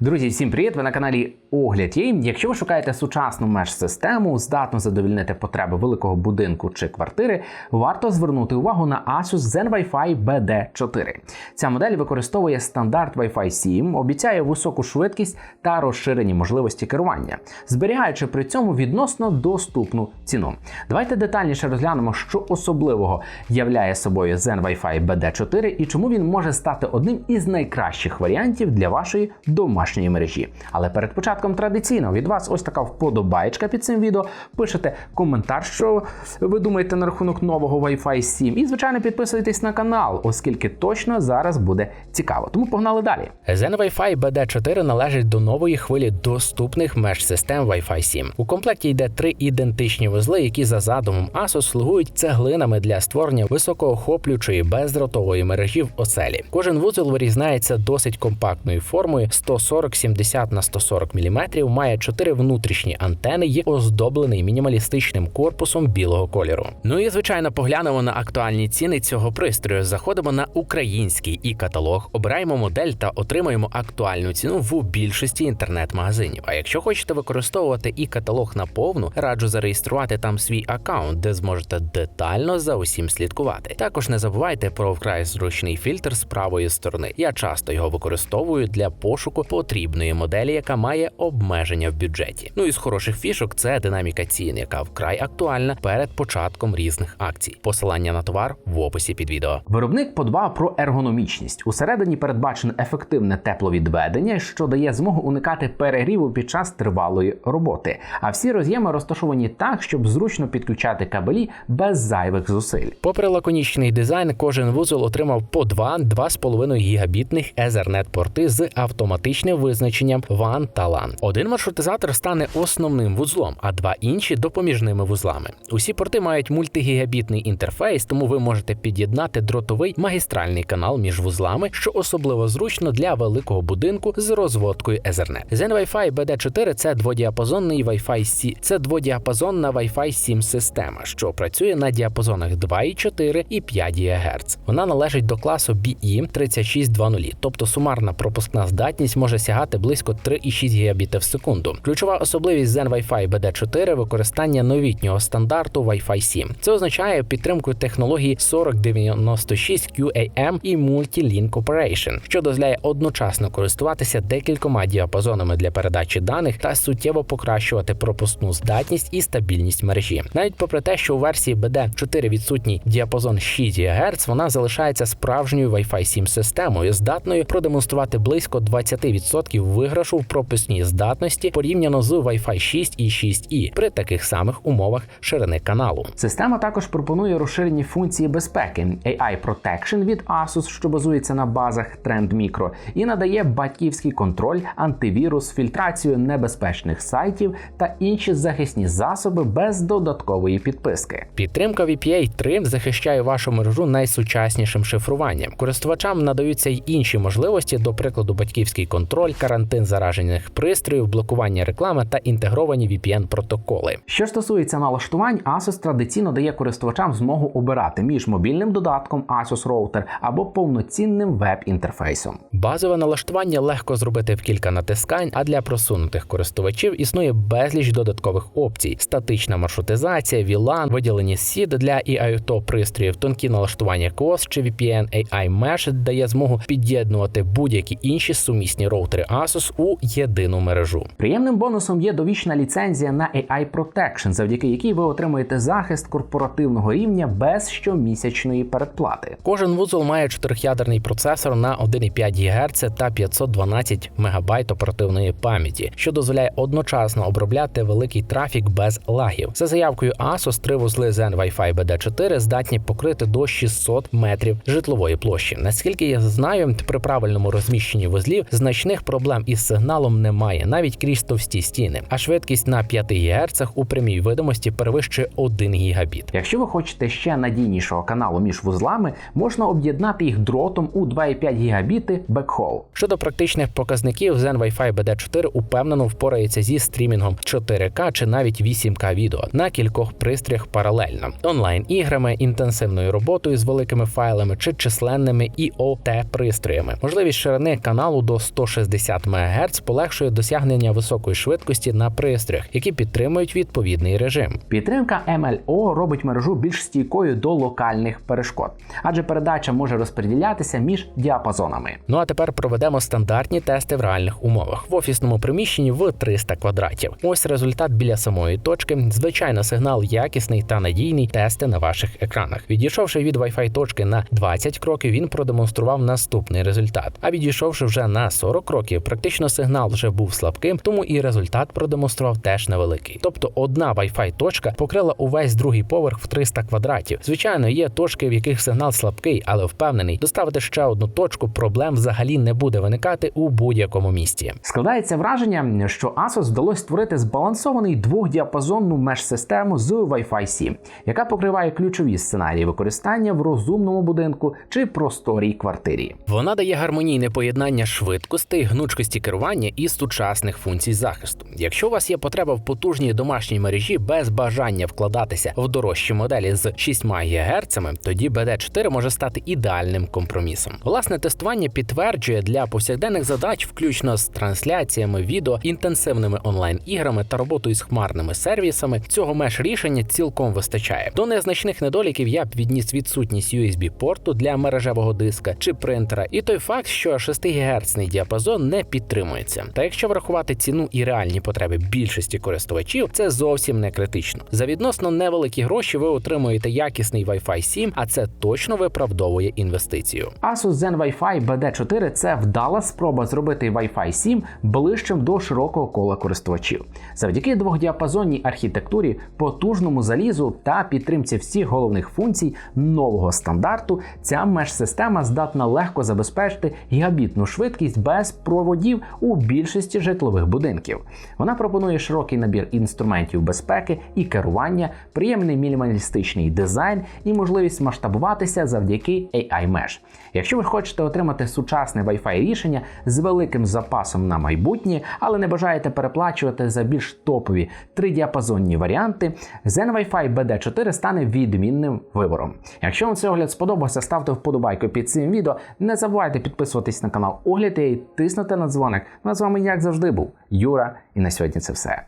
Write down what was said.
Друзі, всім привіт! Ви на каналі Огляд Є. Якщо ви шукаєте сучасну меж-систему, здатну задовільнити потреби великого будинку чи квартири, варто звернути увагу на Asus Zen Wi-Fi BD4. Ця модель використовує стандарт Wi-Fi 7, обіцяє високу швидкість та розширені можливості керування, зберігаючи при цьому відносно доступну ціну. Давайте детальніше розглянемо, що особливого являє собою Zen Wi-Fi BD4 і чому він може стати одним із найкращих варіантів для вашої домашньої мережі. Але перед початком традиційно від вас ось така вподобаєчка під цим відео. Пишете коментар, що ви думаєте на рахунок нового Wi-Fi 7. І, звичайно, підписуйтесь на канал, оскільки точно зараз буде цікаво. Тому погнали далі. Zen Wi-Fi BD4 належить до нової хвилі доступних меж-систем Wi-Fi 7. У комплекті йде три ідентичні вузли, які за задумом ASUS слугують цеглинами для створення високоохоплюючої бездротової мережі в оселі. Кожен вузол вирізняється досить компактною формою 140-70 на 140 мм, має чотири внутрішні антени і оздоблений мінімалістичним корпусом білого кольору. Ну і звичайно, поглянемо на актуальні ціни цього пристрою. Заходимо на український і каталог, обираємо модель та отримаємо актуальну ціну в більшості інтернет-магазинів. А якщо хочете використовувати і каталог на повну, раджу зареєструвати там свій аккаунт, де зможете детально за усім слідкувати. Також не забувайте про вкрай зручний фільтр з правої сторони. Я часто його використовую для пошуку потрібної моделі, яка має обмеження в бюджеті. Ну і з хороших фішок це динаміка цін, яка вкрай актуальна перед початком різних акцій. Посилання на товар в описі під відео. Виробник подбав про ергономічність. Усередині передбачено ефективне тепловідведення, що дає змогу уникати перегріву під час тривалої роботи. А всі роз'єми розташовані так, щоб зручно підключати кабелі без зайвих зусиль. Попри лаконічний дизайн, кожен вузол отримав по 2-2,5 гігабітних Ethernet порти з автоматичним визначенням WAN та. Один маршрутизатор стане основним вузлом, а два інші допоміжними вузлами. Усі порти мають мультигігабітний інтерфейс, тому ви можете під'єднати дротовий магістральний канал між вузлами, що особливо зручно для великого будинку з розводкою Ethernet. Zen Wi-Fi BD4 – це дводіапазонний Wi-Fi 7, це дводіапазонна Wi-Fi 7 система, що працює на діапазонах 2,4 і 5 ГГц. Вона належить до класу BE 3620, тобто сумарна пропускна здатність може сягати близько 3,6 Гбіт в секунду. Ключова особливість Zen Wi-Fi BD4 використання новітнього стандарту Wi-Fi 7. Це означає підтримку технології 4096 QAM і Multi-Link Operation, що дозволяє одночасно користуватися декількома діапазонами для передачі даних та суттєво покращувати пропускну здатність і стабільність мережі. Навіть попри те, що у версії BD4 відсутній діапазон 6 ГГц, вона залишається справжньою Wi-Fi 7 системою, здатною продемонструвати близько 20% виграшу в пропускній здатності порівняно з Wi-Fi 6 і 6E при таких самих умовах ширини каналу. Система також пропонує розширені функції безпеки AI Protection від Asus, що базується на базах Trend Micro, і надає батьківський контроль, антивірус, фільтрацію небезпечних сайтів та інші захисні засоби без додаткової підписки. Підтримка VPA 3 захищає вашу мережу найсучаснішим шифруванням. Користувачам надаються й інші можливості, до прикладу, батьківський контроль, карантин заражених пристроїв, блокування реклами та інтегровані VPN протоколи. Що стосується налаштувань, Asus традиційно дає користувачам змогу обирати між мобільним додатком Asus Router або повноцінним веб-інтерфейсом. Базове налаштування легко зробити в кілька натискань, а для просунутих користувачів існує безліч додаткових опцій: статична маршрутизація, VLAN, виділені SID для IoT пристроїв, тонкі налаштування QoS чи VPN AI Mesh дає змогу під'єднувати будь-які інші сумісні роутери Asus у єдину мережу. Приємним бонусом є довічна ліцензія на AI Protection, завдяки якій ви отримуєте захист корпоративного рівня без щомісячної передплати. Кожен вузол має чотирьохядерний процесор на 1,5 ГГц та 512 МБ оперативної пам'яті, що дозволяє одночасно обробляти великий трафік без лагів. За заявкою Asus, три вузли Zen Wi-Fi BD4 здатні покрити до 600 метрів житлової площі. Наскільки я знаю, при правильному розміщенні вузлів значних проблем із сигналом немає, навіть крізь товсті стіни. А швидкість на 5 ГГц у прямій видимості перевищує 1 гігабіт. Якщо ви хочете ще надійнішого каналу між вузлами, можна об'єднати їх дротом у 2,5 гігабіти бекхол. Щодо практичних показників, Zen Wi-Fi BD4 упевнено впорається зі стрімінгом 4К чи навіть 8К відео на кількох пристроях паралельно, онлайн-іграми, інтенсивною роботою з великими файлами чи численними IoT пристроями. Можливість ширини каналу до 160 60 МГц полегшує досягнення високої швидкості на пристроях, які підтримують відповідний режим. Підтримка MLO робить мережу більш стійкою до локальних перешкод, адже передача може розподілятися між діапазонами. Ну а тепер проведемо стандартні тести в реальних умовах в офісному приміщенні в 300 квадратів. Ось результат біля самої точки. Звичайно, сигнал якісний та надійний. Тести на ваших екранах. Відійшовши від Wi-Fi точки на 20 кроків, він продемонстрував наступний результат. А відійшовши вже на 40 кроків, практично сигнал вже був слабким, тому і результат продемонстрував теж невеликий. Тобто одна Wi-Fi точка покрила увесь другий поверх в 300 квадратів. Звичайно, є точки, в яких сигнал слабкий, але впевнений, доставити ще одну точку проблем взагалі не буде виникати у будь-якому місті. Складається враження, що Asus вдалося створити збалансований двохдіапазонну меж-систему з Wi-Fi 7, яка покриває ключові сценарії використання в розумному будинку чи просторій квартирі. Вона дає гармонійне поєднання швидкостей, гнучкості керування і сучасних функцій захисту. Якщо у вас є потреба в потужній домашній мережі без бажання вкладатися в дорожчі моделі з 6 ГГц, тоді BD4 може стати ідеальним компромісом. Власне тестування підтверджує для повсякденних задач, включно з трансляціями відео, інтенсивними онлайн-іграми та роботою з хмарними сервісами, цього меж рішення цілком вистачає. До незначних недоліків я б відніс відсутність USB-порту для мережевого диска чи принтера, і той факт, що 6 ГГц діапазон не підтримується. Та якщо врахувати ціну і реальні потреби більшості користувачів, це зовсім не критично. За відносно невеликі гроші ви отримуєте якісний Wi-Fi 7, а це точно виправдовує інвестицію. Asus Zen Wi-Fi BD4 це вдала спроба зробити Wi-Fi 7 ближчим до широкого кола користувачів. Завдяки двохдіапазонній архітектурі, потужному залізу та підтримці всіх головних функцій нового стандарту, ця меж-система здатна легко забезпечити гігабітну швидкість без проводів у більшості житлових будинків. Вона пропонує широкий набір інструментів безпеки і керування, приємний мінімалістичний дизайн і можливість масштабуватися завдяки AI Mesh. Якщо ви хочете отримати сучасне Wi-Fi рішення з великим запасом на майбутнє, але не бажаєте переплачувати за більш топові тридіапазонні варіанти, Zen Wi-Fi BD4 стане відмінним вибором. Якщо вам цей огляд сподобався, ставте вподобайку під цим відео. Не забувайте підписуватись на канал Огляд і тиснути на дзвоник. Ну а з вами, як завжди, був Юра, і на сьогодні це все.